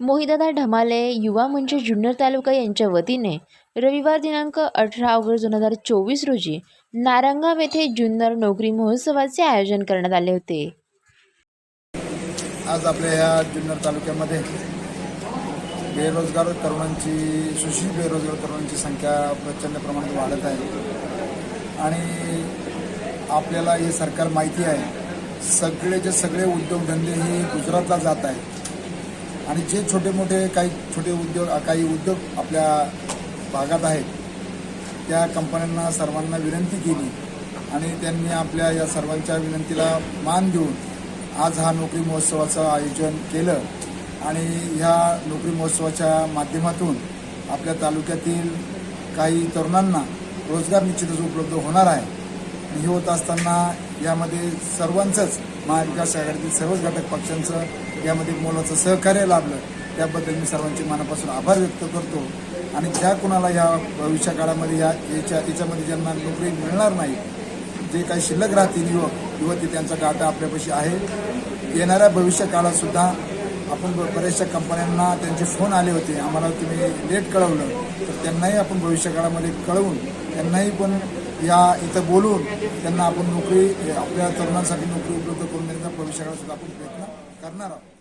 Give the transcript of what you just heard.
मोहिदादा ढमाले युवा मंच जुन्नर तालुका यांच्या वतीने रविवार दिनांक अठरा ऑगस्ट दोन हजार चोवीस रोजी नारंगाव येथे जुन्नर नोकरी महोत्सवाचे आयोजन करण्यात आले होते. आज आपल्या या जुन्नर तालुक्यामध्ये बेरोजगार तरुणांची सुशील बेरोजगार तरुणांची संख्या प्रचंड प्रमाणात वाढत आहे. आणि आपल्याला हे सरकार माहिती आहे सगळे जे सगळे उद्योगधंदे हे गुजरातला जात आहेत. आणि जे छोटे मोठे काही छोटे उद्योग काही उद्योग आपल्या भागात आहेत त्या कंपन्यांना सर्वांना विनंती केली आणि त्यांनी आपल्या या सर्वांच्या विनंतीला मान देऊन आज हा नोकरी महोत्सवाचं आयोजन केलं. आणि ह्या नोकरी महोत्सवाच्या माध्यमातून आपल्या तालुक्यातील काही तरुणांना रोजगार निश्चितच उपलब्ध होणार आहे. आणि हे होत असताना यामध्ये सर्वांचंच महाविकास आघाडीतील सर्वच घटक पक्षांचं यामध्ये मोलाचं सहकार्य लाभलं. त्याबद्दल मी सर्वांचे मनापासून आभार व्यक्त करतो. आणि ज्या कुणाला या भविष्या काळामध्ये या याच्या याच्यामध्ये ज्यांना नोकरी मिळणार नाही जे काही शिल्लक राहतील युवक युवती त्यांचा डाटा आपल्यापाशी आहे. येणाऱ्या भविष्य काळातसुद्धा आपण ब- बऱ्याचशा कंपन्यांना त्यांचे फोन आले होते. आम्हाला तुम्ही लेट कळवलं. तर त्यांनाही आपण भविष्य काळामध्ये कळवून त्यांनाही पण या इथं बोलून त्यांना आपण नोकरी आपल्या तरुणांसाठी नोकरी उपलब्ध करून देण्याचा सुद्धा आपण प्रयत्न करणार आहोत.